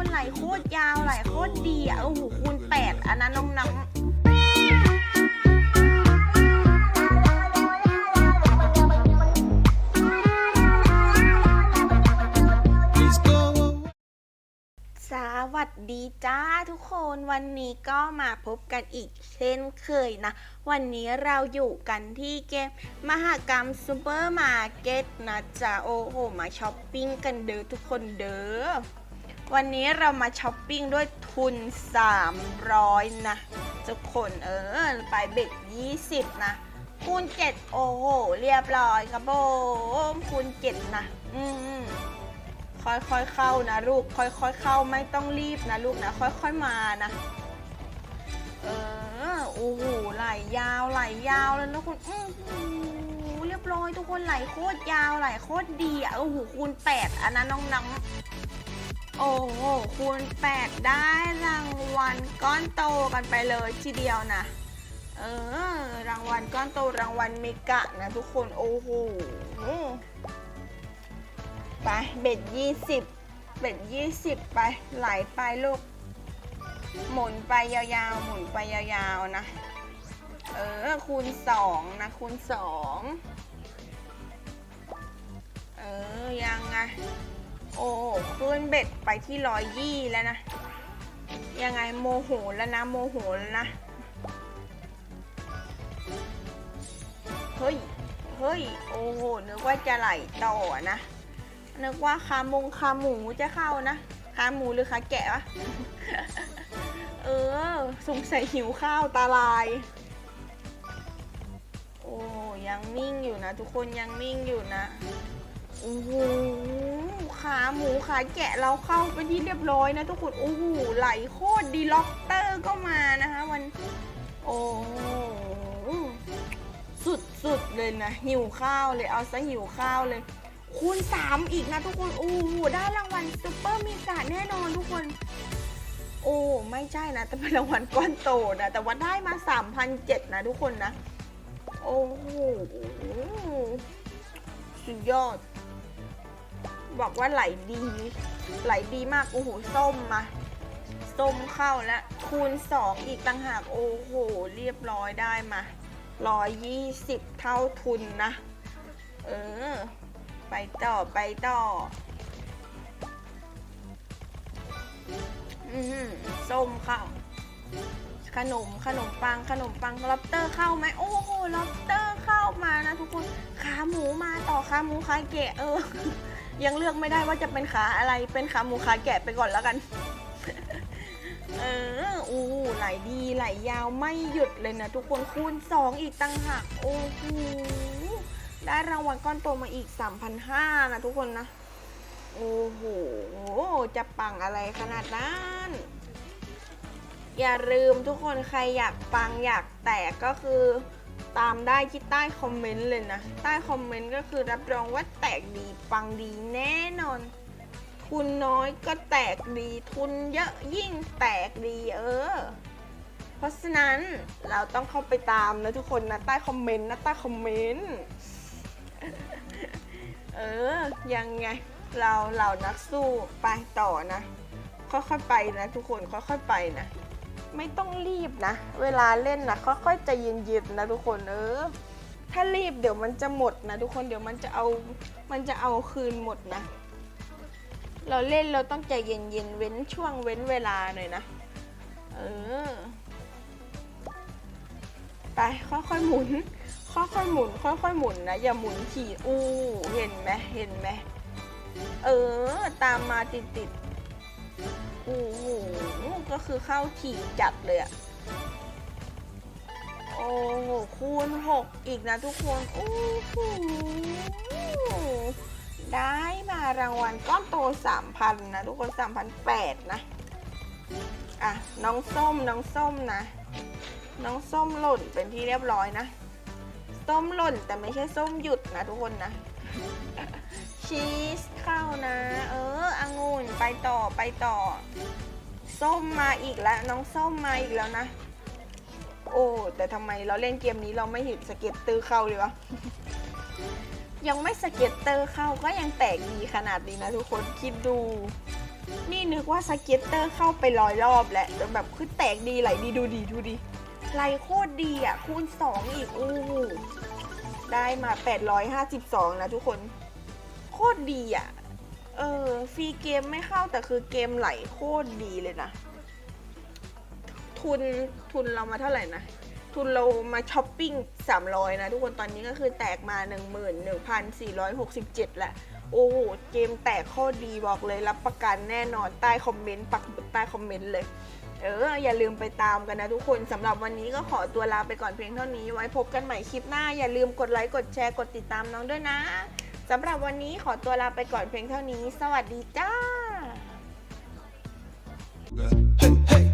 คนไหลโคตรยาวไหลโคตรดีอะโอ้โหคูณแปดอันนั้นน้องสวัสดีจ้าทุกคนวันนี้ก็มาพบกันอีกเช่นเคยนะ วันนี้เราอยู่กันที่เกมมหกรรมซูเปอร์มาร์เก็ตนะจ๊ะโอ้โหมาช้อปปิ้งกันเด้อทุกคนเด้อ วันนี้เรามาช้อปปิ้งด้วยทุน 300 นะ ทุกคนเออ ไปเบ็ด20 นะคูณ7โอ้โห เรียบร้อยครับผมคูณ7นะ อืมค่อยๆเข้านะลูก ค่อยๆเข้าไม่ต้องรีบนะลูกนะ ค่อยๆมานะ เออโอ้โหไหลยาวไหลยาวเลยนะคุณอื้อหือเรียบร้อยทุกคนไหลโคตรยาวไหลโคตรดีอะโอ้โหคูณ8อันนั้นน้องๆ โอ้โหคูณ8ได้รางวัลก้อนโตกันไปเลยทีเดียวนะเออรางวัลก้อนโตรางวัลเมกะนะทุกคนโอ้โหไปเบ็ดยี่สิบเบ็ดยี่สิบไปไหลไปลูก หมุนไปยาวๆ หมุนไปยาวๆนะ เออคูณสองนะคูณสองเออยังไง โอ้ขึ้นเบ็ดไปที่ร้อยยี่แล้วนะ ยังไงโมโหแล้วนะโมโหแล้วนะ เฮ้ย เฮ้ย โอ้โห นึกว่าจะไหลต่อนะ นึกว่าขามงขาหมูจะเข้านะขาหมูหรือขาแกะวะ เออ สงสัยหิวข้าวตาลาย โอ้ยังนิ่งอยู่นะ ทุกคนยังนิ่งอยู่นะ โอ้โหขาหมูขาแกะเราเข้าไปที่เรียบร้อยนะทุกคนโอ้โหไหลโคตรดีล็อกเตอร์ก็มานะคะวันโอ้โหสุดสุดเลยนะ หิวข้าวเลยเอาซะหิวข้าวเลย คูณสามอีกนะทุกคน โอ้โหได้รางวัลซูเปอร์มีกาแน่นอนทุกคน โอ้ ไม่ใช่นะ แต่เป็นรางวัลก้อนโตนะ แต่ว่าได้มา 3,007นะทุกคนนะ โอ้โหสุดยอด บอกว่าไหลดี ไหลดีมากโอ้โหส้มมาส้มเข้าแล้วคูณ 2 อีกต่างหากโอ้โห เรียบร้อยได้มา 120 เท่าทุนนะ เออ ไปต่อไปต่อ อืมส้มเข้า ขนมขนมปังขนมปังล็อบเตอร์เข้าไหมโอ้โหล็อบเตอร์เข้ามานะทุกคน ขาหมูมาต่อขาหมูขาแกะเออ ยังเลือกไม่ได้ว่าจะเป็นขาอะไร เป็นขาหมูขาแกะไปก่อนแล้วกัน เออ อู้ไหลดีไหลยาวไม่หยุดเลยนะทุกคนคูณสองอีกตั้งหากโอ้โห ได้รางวัลก้อนโตมาอีก 3,500 นะทุกคนนะ โอ้โห จะปังอะไรขนาดนั้นอย่าลืมทุกคนใครอยากปังอยากแตกก็คือ ตามได้ที่ใต้คอมเมนต์เลยนะ ใต้คอมเมนต์ก็คือรับรองว่าแตกดีปังดีแน่นอน ทุนน้อยก็แตกดี ทุนเยอะยิ่งแตกดีเออ เพราะฉะนั้นเราต้องเข้าไปตามนะทุกคนนะใต้คอมเมนต์นะใต้คอมเมนต์เออ ยังไง เราเหล่านักสู้ไปต่อนะ ค่อยๆไปนะทุกคนค่อยๆไปนะ ไม่ต้องรีบนะ เวลาเล่นนะค่อยๆใจเย็นๆนะทุกคนเออ ถ้ารีบเดี๋ยวมันจะหมดนะทุกคนเดี๋ยวมันจะเอา มันจะเอาคืนหมดนะ เราเล่นเราต้องใจเย็นๆเว้นช่วงเว้นเวลาหน่อยนะ เออ ไปค่อยๆหมุน ค่อยๆหมุน ค่อยๆหมุนนะอย่าหมุนขี่อู้เห็นไหมเห็นไหมเออ ตามมาติดๆ โอ้โหก็คือเข้าขี่จัดเลยอะโอ้โหคูณหกอีกนะทุกคนโอ้โหได้มารางวัลก้อนโตสามพันนะทุกคนสามพันแปดนะ อะ น้องส้มน้องส้มนะ น้องส้มหล่นเป็นที่เรียบร้อยนะ ส้มหล่นแต่ไม่ใช่ส้มหยุดนะทุกคนนะ ชีสเข้านะ เออองุ่นไปต่อไปต่อ ส้มมาอีกแล้วน้องส้มมาอีกแล้วนะ โอ้แต่ทำไมเราเล่นเกมนี้เราไม่เห็นสเก็ตเตอร์เข้าเลยวะยังไม่สเก็ตเตอร์เข้าก็ยังแตกดีขนาดนี้นะทุกคนคิดดู นี่นึกว่าสเก็ตเตอร์เข้าไปร้อยรอบแหละแต่แบบคือแตกดีไหลดีดูดีดูดีไหลโคตรดีอะคูณ2อีกโอ้ ได้มา 852 นะทุกคน โคตรดีอะ เออฟรีเกมไม่เข้าแต่คือเกมไหลโคตรดีเลยนะ ทุนทุนเรามาเท่าไหร่นะ ทุนเรามาช้อปปิ้ง 300 นะทุกคนตอนนี้ก็คือแตกมา 11,467แหละโอ้โห เกมแตกโคตรดีบอกเลยรับประกันแน่นอนใต้คอมเมนต์ปักหมุดใต้คอมเมนต์เลย เออ อย่าลืมไปตามกันนะทุกคนสำหรับวันนี้ก็ขอตัวลาไปก่อนเพียงเท่านี้ ไว้พบกันใหม่คลิปหน้า อย่าลืมกดไลค์ กดแชร์ กดติดตามน้องด้วยนะสำหรับวันนี้ขอตัวลาไปก่อนเพียงเท่านี้ สวัสดีจ้า Hey, hey.